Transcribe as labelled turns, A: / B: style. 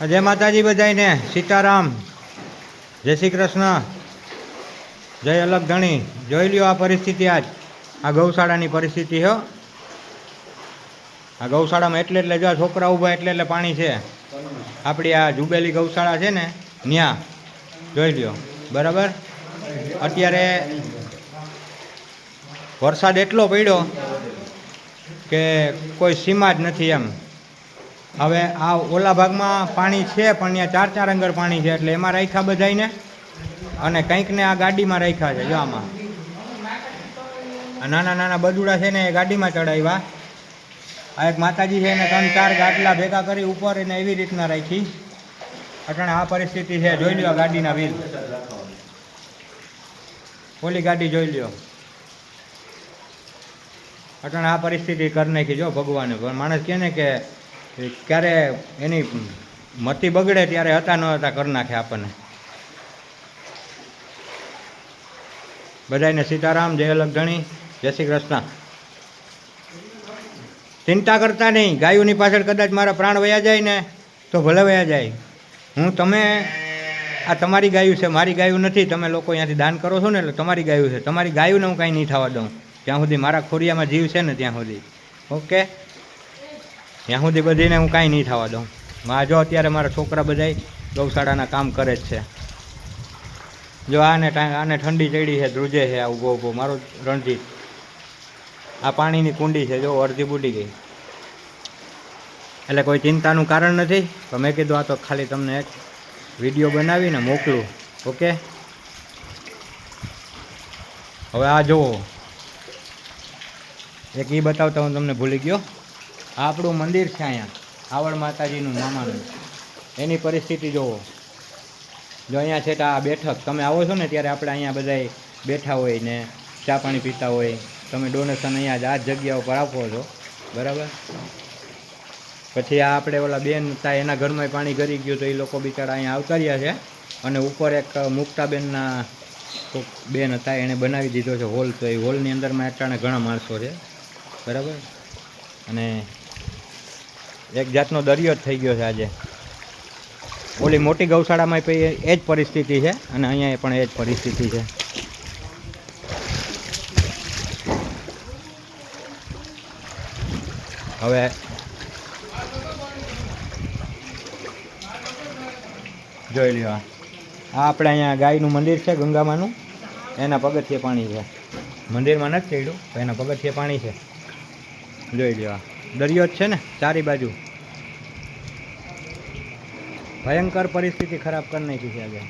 A: જય માતાજી બધાને સીતારામ. જય શ્રી કૃષ્ણ. જય અલગ ધણી. જોઈ લ્યો આ પરિસ્થિતિ આજ. આ ગૌશાળાની પરિસ્થિતિ હો. આ ગૌશાળામાં એટલે એટલે જો આ છોકરા ઊભા એટલે એટલે પાણી છે. આપણી આ જુબેલી ગૌશાળા છે ને, ન્યા. જોઈ લ્યો. બરાબર? અત્યારે વરસાદ એટલો પડ્યો કે કોઈ સીમા જ નથી એમ. હવે આ ઓલા ભાગમાં પાણી છે, પણ ત્યાં ચાર ચાર અંગર પાણી છે, એટલે એમાં રાખ્યા બધાને અને કંઈકને આ ગાડીમાં રાખ્યા છે, જો આમાં. નાના નાના બદુડા છે ને એ ગાડીમાં ચડાવ્યા. આ એક માતાજી છે એને ત્રણ ચાર ગાટલા ભેગા કરી ઉપર એને એવી રીતના રાખી. અટાણે આ પરિસ્થિતિ છે, જોઈ લ્યો ગાડીના વ્હીલ. ઓલી ગાડી જોઈ લ્યો. અટાણે આ પરિસ્થિતિ કરી નાખી, જો ભગવાને. પણ માણસ કહે ને કે ક્યારે એની મતિ બગડે ત્યારે હતા ન હતા કરી નાખે આપણને. બધાને સીતારામ, જય અલગ જય શ્રી કૃષ્ણ. ચિંતા કરતા નહીં. ગાયોની પાછળ કદાચ મારા પ્રાણ વયા જાય ને, તો ભલે વયા જાય. હું તમે, આ તમારી ગાયું છે, મારી ગાયું નથી. તમે લોકો અહીંયાથી દાન કરો છો ને, એટલે તમારી ગાયું છે. તમારી ગાયુંને હું કાંઈ નહીં થવા દઉં. ત્યાં સુધી મારા ખોરિયામાં જીવ છે ને ત્યાં સુધી. ઓકે? ત્યાં સુધી બધીને હું કાંઈ નહીં થવા દઉં. માં જો અત્યારે મારા છોકરા બધાય ગૌશાળાના કામ કરે જ છે. જો આને આને ઠંડી ચડી છે, ધ્રુજે છે આ ઊભો ઊભો મારો રણજીત આ પાણીની કુંડી છે, જો અડધી બુડી ગઈ. એટલે કોઈ ચિંતાનું કારણ નથી. તો મેં કીધું આ તો ખાલી તમને એક વીડિયો બનાવીને મોકલું. ઓકે? હવે આ જુઓ. એક એ બતાવતા હું તમને ભૂલી ગયો. આપણું મંદિર છે અહીંયા. આવડ માતાજીનું મામાનું. એની પરિસ્થિતિ જુઓ જો અહીંયા છે તો આ બેઠક. તમે આવો છો ને ત્યારે આપણે અહીંયા બધાય બેઠા હોય ને ચા પાણી પીતા હોય. તમે ડોનેશન અહીંયા આ જ જગ્યા ઉપર આપો છો. બરાબર? પછી આ આપણે ઓલા બેન હતા એના ઘરમાં પાણી ગરી ગયું તો એ લોકો બિચારા અહીંયા આવકાર્યા છે. અને ઉપર એક મુક્તાબેનના બેન હતા એણે બનાવી દીધો છે હોલ. તો એ હોલની અંદરમાં અટાણે ઘણા માણસો છે. બરાબર? અને એક જાતનો દરિયો જ થઈ ગયો છે આજે. ઓલી મોટી ગૌશાળામાં પણ એ જ પરિસ્થિતિ છે અને અહીંયા પણ એ જ પરિસ્થિતિ છે. હવે જોઈ લ્યો. આ આપણે અહીંયા ગાયનું મંદિર છે ગંગામાનું. એના પગથિયે પાણી છે. મંદિરમાં નથી ચડ્યું એના પગથિયે પાણી છે. જોઈ લ્યો આ. દરિયો છે ને ચારી બાજુ. ભયંકર પરિસ્થિતિ ખરાબ કરી નાખી છે આજે.